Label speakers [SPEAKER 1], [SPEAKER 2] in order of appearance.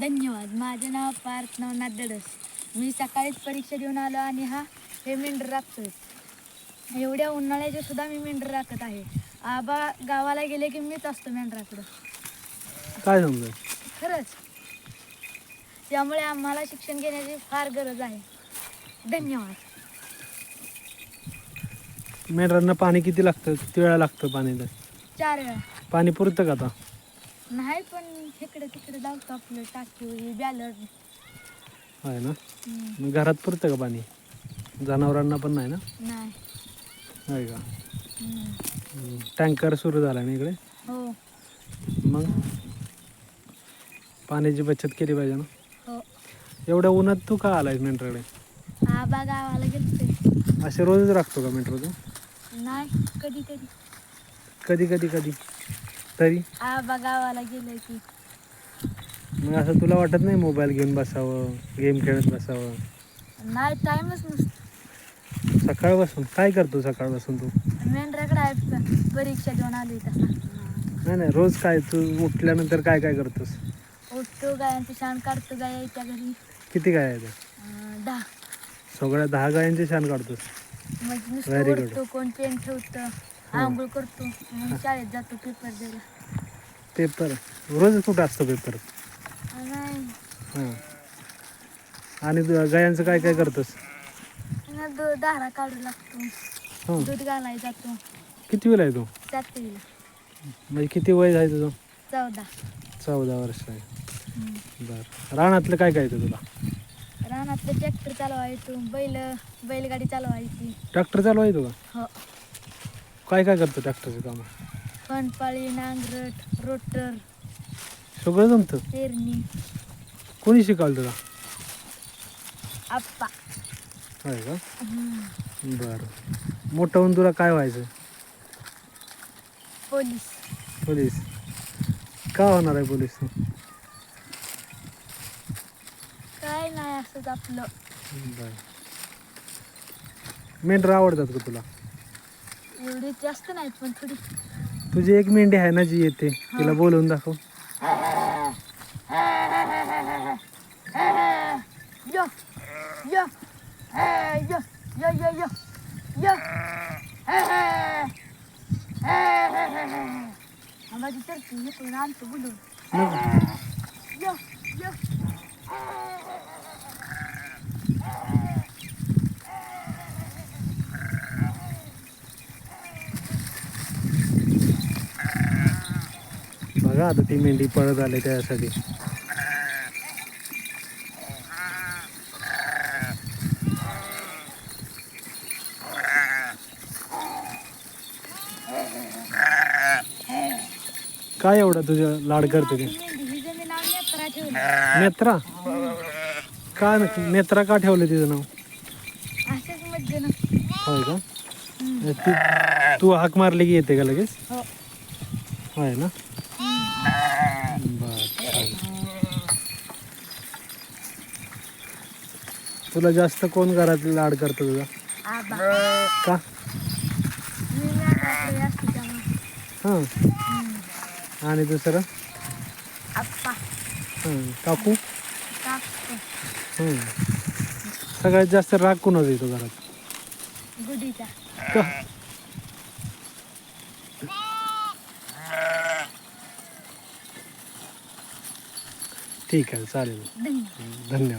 [SPEAKER 1] धन्यवाद. माझे नाव पार्थ नवनाथ दडस मी सकाळीच परीक्षा देऊन आलो आणि हा हे मेंढर राखतोय. एवढ्या उन्हाळ्याचे सुद्धा मी मेंढर राखत आहे. आबा गावाला गेले की मीच असतो मेंढराकडं.
[SPEAKER 2] काय समजा
[SPEAKER 1] खरंच. त्यामुळे आम्हाला शिक्षण घेण्याची फार गरज आहे. धन्यवाद.
[SPEAKER 2] मेंढरांना पाणी किती लागतं? किती वेळा लागतं पाणी? तर
[SPEAKER 1] चार वेळा.
[SPEAKER 2] पाणी पुरतं का आता?
[SPEAKER 1] नाही पण इकडे तिकडे धावतो आपलं टाकी बॅलर.
[SPEAKER 2] आहे ना? मग घरात पुरतं का पाणी? जनावरांना पण नाही ना?
[SPEAKER 1] नाही.
[SPEAKER 2] आहे का?
[SPEAKER 1] हम्म.
[SPEAKER 2] टँकर सुरू झाला ना इकडे?
[SPEAKER 1] हो.
[SPEAKER 2] मग? पाण्याची बचत केली पाहिजे ना?
[SPEAKER 1] हो.
[SPEAKER 2] एवढ्या उन्हात तू का आलाय मेंढराकडे?
[SPEAKER 1] आबा गावाला गेलते.
[SPEAKER 2] असे रोजच राखतो का मेंढर तू?
[SPEAKER 1] नाही कधी कधी
[SPEAKER 2] कधी कधी कधी? तरी.
[SPEAKER 1] आबा गावाला गेले की.
[SPEAKER 2] मग असं तुला वाटत नाही मोबाईल घेऊन बसावं गेम खेळत बसावं?
[SPEAKER 1] नाही टाइमच नसतो.
[SPEAKER 2] सकाळपासून? काय करतो सकाळपासून तू?
[SPEAKER 1] मेंढराकडे आहे प- परीक्षा देऊन आली तसा
[SPEAKER 2] नाही नाही रोज काय तू उठल्यानंतर काय काय करतोस?
[SPEAKER 1] उठतो गायांची शाण काढतो गाय यायच्या घरी.
[SPEAKER 2] किती गाय आहेत?
[SPEAKER 1] अं, दहा.
[SPEAKER 2] सगळ्या दहा गायांचे छान काढतोस?
[SPEAKER 1] नुसतं
[SPEAKER 2] good.
[SPEAKER 1] उठतो कोण पेन ठेवतं आंघोळ करतो मग शाळेत जातो पेपर द्यायला.
[SPEAKER 2] पेपर. रोज कुठं असतो पेपर? हां. आणि तू गायांचं काय काय करतोस?
[SPEAKER 1] काढू लागतो.
[SPEAKER 2] हां.
[SPEAKER 1] दूध घालायला जातो.
[SPEAKER 2] किती वेळ आहे तू?
[SPEAKER 1] सातवीला.
[SPEAKER 2] म्हणजे किती वय आहे तुझं?
[SPEAKER 1] चौदा.
[SPEAKER 2] चौदा वर्ष आहे.
[SPEAKER 1] हम्म.
[SPEAKER 2] बरं. रानातलं काय काय येतं तुला?
[SPEAKER 1] रानातले ट्रॅक्टर चालवायचो. बैल बैलगाडी चालवायची.
[SPEAKER 2] ट्रॅक्टर चालवा येतो का?
[SPEAKER 1] हो.
[SPEAKER 2] काय काय करतो ट्रॅक्टरचं काम?
[SPEAKER 1] फणपाळी नांगरट रोटर
[SPEAKER 2] सगळं जमतं.
[SPEAKER 1] पेरणी.
[SPEAKER 2] कोणी शिकवलं तुला?
[SPEAKER 1] आप्पा.
[SPEAKER 2] आहे का. बरं. मोठं होऊन तुला काय व्हायचं?
[SPEAKER 1] पोलीस.
[SPEAKER 2] पोलीस. का होणार आहे पोलीस तू?
[SPEAKER 1] काय नाही असंच आपलं.
[SPEAKER 2] बरं. मेंढरं आवडतात का तुला?
[SPEAKER 1] एवढी जास्त नाहीत पण थोडी.
[SPEAKER 2] तुझी एक मेंढी आहे ना जी येते तिला बोलवून दाखव.
[SPEAKER 1] यो यो. ए, यो यो यो. यो. यो आम्हाला तर आणतो बोलून
[SPEAKER 2] बघा आता ती मेंढी पळत आले त्यासाठी. काय एवढं तुझं लाड करते ते?
[SPEAKER 1] नेत्रा? ठेवलं
[SPEAKER 2] नेत्रा का नेत्रा का ठेवलं तिचं नाव? होय का? ती तू हाक मारली की येते का लगेच?
[SPEAKER 1] हो.
[SPEAKER 2] होय ना? तुला जास्त कोण घरात लाड करतो तुझा? का? हां. आणि दुसरं? हां काकू?
[SPEAKER 1] काकू.
[SPEAKER 2] हां सगळ्यात जास्त राग कोणाचा येतो घरात?
[SPEAKER 1] गुडीचा
[SPEAKER 2] का? ठीक आहे चालेल.
[SPEAKER 1] धन्यवाद.
[SPEAKER 2] धन्यवाद.